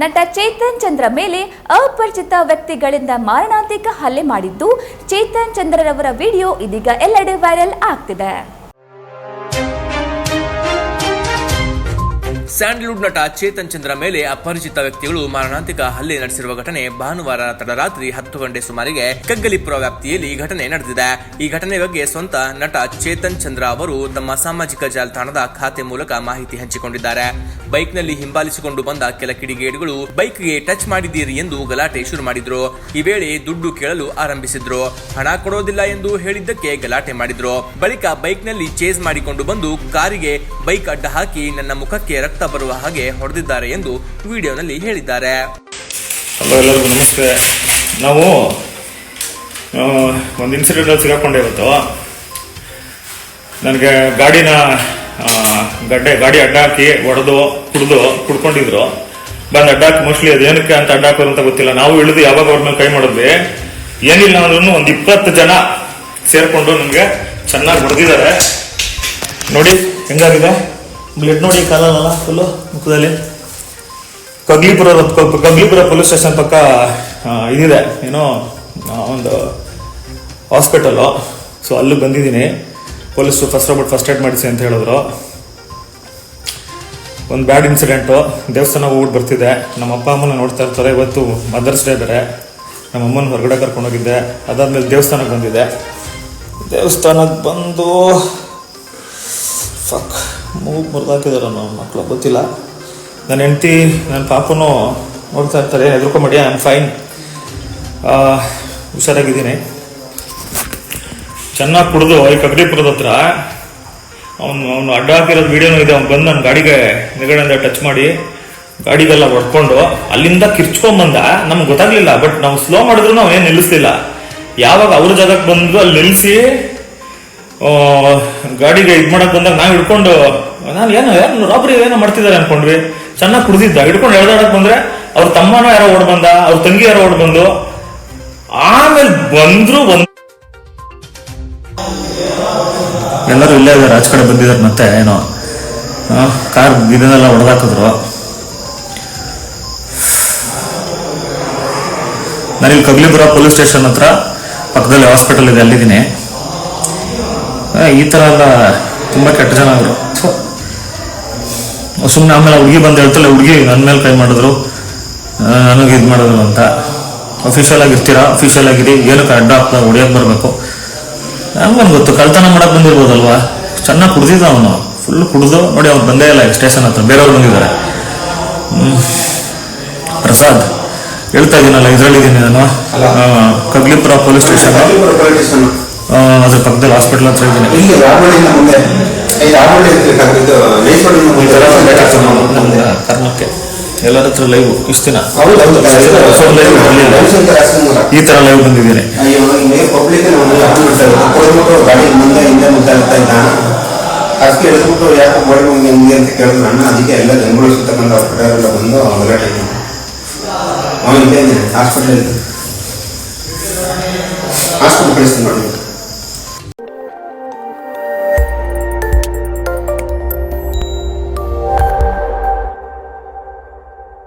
ನಟ ಚೇತನ್ ಚಂದ್ರ ಮೇಲೆ ಅಪರಿಚಿತ ವ್ಯಕ್ತಿಗಳಿಂದ ಮಾರಣಾಂತಿಕ ಹಲ್ಲೆ ಮಾಡಿದ್ದು, ಚೇತನ್ ಚಂದ್ರರವರ ವಿಡಿಯೋ ಇದೀಗ ಎಲ್ಲೆಡೆ ವೈರಲ್ ಆಗ್ತಿದೆ. ಸ್ಯಾಂಡಲ್ವುಡ್ ನಟ ಚೇತನ್ ಚಂದ್ರ ಮೇಲೆ ಅಪರಿಚಿತ ವ್ಯಕ್ತಿಗಳು ಮಾರಣಾಂತಿಕ ಹಲ್ಲೆ ನಡೆಸಿರುವ ಘಟನೆ ಭಾನುವಾರ ತಡರಾತ್ರಿ ಹತ್ತು ಗಂಟೆ ಸುಮಾರಿಗೆ ಕಗ್ಗಲಿಪುರ ವ್ಯಾಪ್ತಿಯಲ್ಲಿ ಘಟನೆ ನಡೆದಿದೆ. ಈ ಘಟನೆ ಬಗ್ಗೆ ಸ್ವಂತ ನಟ ಚೇತನ್ ಚಂದ್ರ ಅವರು ತಮ್ಮ ಸಾಮಾಜಿಕ ಜಾಲತಾಣದ ಖಾತೆ ಮೂಲಕ ಮಾಹಿತಿ ಹಂಚಿಕೊಂಡಿದ್ದಾರೆ. ಬೈಕ್ನಲ್ಲಿ ಹಿಂಬಾಲಿಸಿಕೊಂಡು ಬಂದ ಕೆಲ ಕಿಡಿಗೇಡಿಗಳು ಬೈಕ್ಗೆ ಟಚ್ ಮಾಡಿದ್ದೀರಿ ಎಂದು ಗಲಾಟೆ ಶುರು ಮಾಡಿದ್ರು. ಈ ವೇಳೆ ದುಡ್ಡು ಕೇಳಲು ಆರಂಭಿಸಿದ್ರು. ಹಣ ಕೊಡೋದಿಲ್ಲ ಎಂದು ಹೇಳಿದ್ದಕ್ಕೆ ಗಲಾಟೆ ಮಾಡಿದ್ರು. ಬಳಿಕ ಬೈಕ್ನಲ್ಲಿ ಚೇಸ್ ಮಾಡಿಕೊಂಡು ಬಂದು ಕಾರಿಗೆ ಬೈಕ್ ಅಡ್ಡ ಹಾಕಿ ನನ್ನ ಮುಖಕ್ಕೆ ರಕ್ತ ಬರುವ ಹಾಗೆ ಹೊಡೆದಿದ್ದಾರೆ ಎಂದು ವಿಡಿಯೋನಲ್ಲಿ ಹೇಳಿದ್ದಾರೆ. ಎಲ್ಲರಿಗೂ ನಮಸ್ತೆ. ನಾವು ಒಂದು ಇನ್ಸಿಡೆಂಟಲ್ಲಿ ಸಿಗಾಕೊಂಡೆ ಇವತ್ತು. ನನಗೆ ಗಾಡಿನ ಗಡ್ಡೆ, ಗಾಡಿ ಅಡ್ಡ ಹಾಕಿ ಹೊಡೆದು ಕುಡ್ದು, ಕುಡ್ಕೊಂಡಿದ್ರು. ಬಂದು ಅಡ್ಡ ಹಾಕಿ ಮೋಸ್ಟ್ಲಿ ಅದು ಏನಕ್ಕೆ ಅಂತ ಅಡ್ಡ ಹಾಕೋರು ಅಂತ ಗೊತ್ತಿಲ್ಲ. ನಾವು ಇಳಿದು ಯಾವಾಗ ಅವ್ರ ಮೇಲೆ ಕೈ ಮಾಡಿದ್ವಿ. ಏನಿಲ್ಲ ಅಂದ್ರೂ ಒಂದು ಇಪ್ಪತ್ತು ಜನ ಸೇರ್ಕೊಂಡು ನನಗೆ ಚೆನ್ನಾಗಿ ಹೊಡೆದಿದ್ದಾರೆ. ನೋಡಿ, ಹೆಂಗಾಗಿದೆ? ಬ್ಲಡ್ ನೋಡಿ ಕಾಲಲ್ಲ ಫುಲ್ಲು ಮುಖದಲ್ಲಿ. ಕಗ್ಲಿಪುರ ಕಗ್ಲಿಪುರ ಪೊಲೀಸ್ ಸ್ಟೇಷನ್ ಪಕ್ಕ ಇದಿದೆ. ಏನೋ ಒಂದು ಹಾಸ್ಪಿಟಲು ಸೊ ಅಲ್ಲೂ ಬಂದಿದ್ದೀನಿ. Police first Robert first aid ಮಾಡಿಸಿ ಅಂತ ಹೇಳಿದ್ರು. ಒಂದು ಬ್ಯಾಡ್ ಇನ್ಸಿಡೆಂಟು ದೇವಸ್ಥಾನ ಹೋಗ್ಬಿಟ್ಟು ಬರ್ತಿದೆ. ನಮ್ಮ ಅಪ್ಪ ಅಮ್ಮನ ನೋಡ್ತಾ ಇರ್ತಾರೆ. ಇವತ್ತು ಮದರ್ಸ್ ಡೇ ಬೇರೆ. ನಮ್ಮ ಅಮ್ಮನ ಹೊರಗಡೆ ಕರ್ಕೊಂಡೋಗಿದ್ದೆ ಅದಾದ್ಮೇಲೆ ದೇವಸ್ಥಾನಕ್ಕೆ ಬಂದಿದೆ ದೇವಸ್ಥಾನಕ್ಕೆ ಬಂದು ಫಕ್ ಮೂಗು ಮುರಿದಾಕಿದಾರೆ ನಮ್ಮ ಮಕ್ಕಳು ಗೊತ್ತಿಲ್ಲ. ನನ್ನ ಹೆಂಡತಿ, ನನ್ನ ಪಾಪನು ನೋಡ್ತಾ ಇರ್ತಾರೆ, ಹೆದರ್ಕೊಂಬೇಡಿ ಐ ಆಮ್ ಫೈನ್ ಹುಷಾರಾಗಿದ್ದೀನಿ. ಚೆನ್ನಾಗಿ ಕುಡಿದು, ಈ ಕಗಡಿಪುರದ ಹತ್ರ, ಅವನು ಅವನು ಅಡ್ಡ ಹಾಕಿರೋದು ವೀಡಿಯೋನೂ ಇದೆ, ಅವ್ನು ಬಂದು ನನ್ನ ಗಾಡಿಗೆ ನಿಗಡೆಯಿಂದ ಟಚ್ ಮಾಡಿ, ಗಾಡಿಗೆಲ್ಲ ಹೊಡ್ಕೊಂಡು, ಅಲ್ಲಿಂದ ಕಿರ್ಚ್ಕೊಂಬಂದ ನಮ್ಗೆ ಗೊತ್ತಾಗ್ಲಿಲ್ಲ ಬಟ್ ನಾವು ಸ್ಲೋ ಮಾಡಿದ್ರು, ನಾವು ಏನು ನಿಲ್ಲಿಸ್ತಿಲ್ಲ ಯಾವಾಗ ಅವ್ರ ಜಾಗಕ್ಕೆ ಬಂದು ಅಲ್ಲಿ ನಿಲ್ಲಿಸಿ ಗಾಡಿಗೆ ಇದು ಮಾಡಕ್ ಬಂದಾಗ ನಾವು ಹಿಡ್ಕೊಂಡು, ನಾನು ಏನೋ ಏನು ರಾಬ್ರಿ ಏನೋ ಮಾಡ್ತಿದ್ದಾರೆ ಅನ್ಕೊಂಡ್ವಿ. ಚೆನ್ನಾಗಿ ಕುಡಿದಿದ್ದ, ಹಿಡ್ಕೊಂಡು ಎಳ್ದಾಡಕ್ ಬಂದ್ರೆ ಅವ್ರ ತಮ್ಮನೋ ಯಾರೋ ಓಡ್ ಬಂದ, ಅವ್ರ ತಂಗಿ ಯಾರೋ ಓಡ್ ಬಂದು. ಆಮೇಲೆ ಬಂದ್ರು ಬಂದ್ ಎಲ್ಲರೂ ಇಲ್ಲೇ ಇದಾರೆ, ಆಚೆ ಕಡೆ ಬಂದಿದ್ದಾರೆ ಮತ್ತೆ ಏನೋ ಕಾರ್ ಇದನ್ನೆಲ್ಲ ಹೊಡೆದಾಕಿದ್ರು ನಾನಿಲ್ಲಿ ಕಗ್ಲಿಪುರ ಪೊಲೀಸ್ ಸ್ಟೇಷನ್ ಹತ್ರ ಪಕ್ಕದಲ್ಲಿ ಹಾಸ್ಪಿಟಲ್ ಇದೆ, ಅಲ್ಲಿದ್ದೀನಿ. ಈ ಥರ ಎಲ್ಲ ತುಂಬ ಕೆಟ್ಟ ಜನ ಅವರು. ಸುಮ್ಮನೆ ಆಮೇಲೆ ಹುಡುಗಿ ಬಂದು ಹೇಳ್ತಲ್ಲ ಹುಡುಗಿ ನನ್ನ ಮೇಲೆ ಕೈ ಮಾಡಿದ್ರು. ನನಗೆ ಇದು ಮಾಡಿದ್ರು ಅಂತ. ಅಫಿಷಿಯಲ್ ಆಗಿರ್ತೀರಾ ಅಫಿಷಿಯಲ್ ಆಗಿರಿ ಏನಕ್ಕೆ ಅಡ್ಡ ಹಾಕ್ತಾ ಹೊಡಿಯೋಕೆ ಬರಬೇಕು? ನಮ್ಗೊಂದು ಗೊತ್ತು? ಕಳ್ತನ ಮಾಡಕ್ ಬಂದಿರ್ಬೋದಲ್ವಾ? ಚೆನ್ನಾಗಿ ಕುಡ್ದಿದ್ದ ಅವನು. ಫುಲ್ ಕುಡಿದು ನೋಡಿ ಅವ್ನು ಬಂದೇ ಇಲ್ಲ ಸ್ಟೇಷನ್ ಹತ್ರ. ಬೇರೆಯವ್ರು ಬಂದಿದ್ದಾರೆ. ಪ್ರಸಾದ್ ಹೇಳ್ತಾ ಇದ್ದೀನಲ್ಲ ಇದ್ರಲ್ಲಿದ್ದೀನಿ ನಾನು. ಕಗ್ಲಿಪುರ ಪೊಲೀಸ್ ಸ್ಟೇಷನ್ ಅದ್ರ ಪಕ್ಕದಲ್ಲಿ ಹಾಸ್ಪಿಟಲ್ ಹತ್ರ ಇದ್ದೀನಿ. ಇಲ್ಲಿ ರಾಮಳ್ಳಿಯಿಂದ ಮುಂದೆ ಈ ರಾಮಳ್ಳಿ ಇದು ಥರ ಮುಂದೆ. ಎಲ್ಲರ ಹತ್ರ ಲೈವ್ ಇಷ್ಟು ದಿನ. ಬರ್ಲಿಲ್ಲ. ರಾಜಕುಮಾರ ಈ ತರ ಲೈವ್ ಬಂದಿದ್ದೀನಿ. ಪಬ್ಲಿಕ್ ಗಾಡಿ ಮುಂದೆ ಹಿಂದೆ ಮುಂದೆ ಆಗ್ತಾ ಇದ್ದ ಅದಕ್ಕೆ ಯಾಕೆ ಮುಂದೆ ಹಿಂಗೆ ಅಂತ ಕೇಳಿದ್ರು ಅಣ್ಣ. ಅದಕ್ಕೆ ಎಲ್ಲ ಜನಗಳು ಸುತ್ತಕೊಂಡು ಹಾಸ್ಪಿಟಲ್ ಎಲ್ಲ ಬಂದು ಅವನು ಇಲ್ಲೇ ಹಾಸ್ಪಿಟಲ್ ಹಾಸ್ಪಿಟಲ್ ಕಳಿಸ್ತೀನಿ ನೋಡಿ.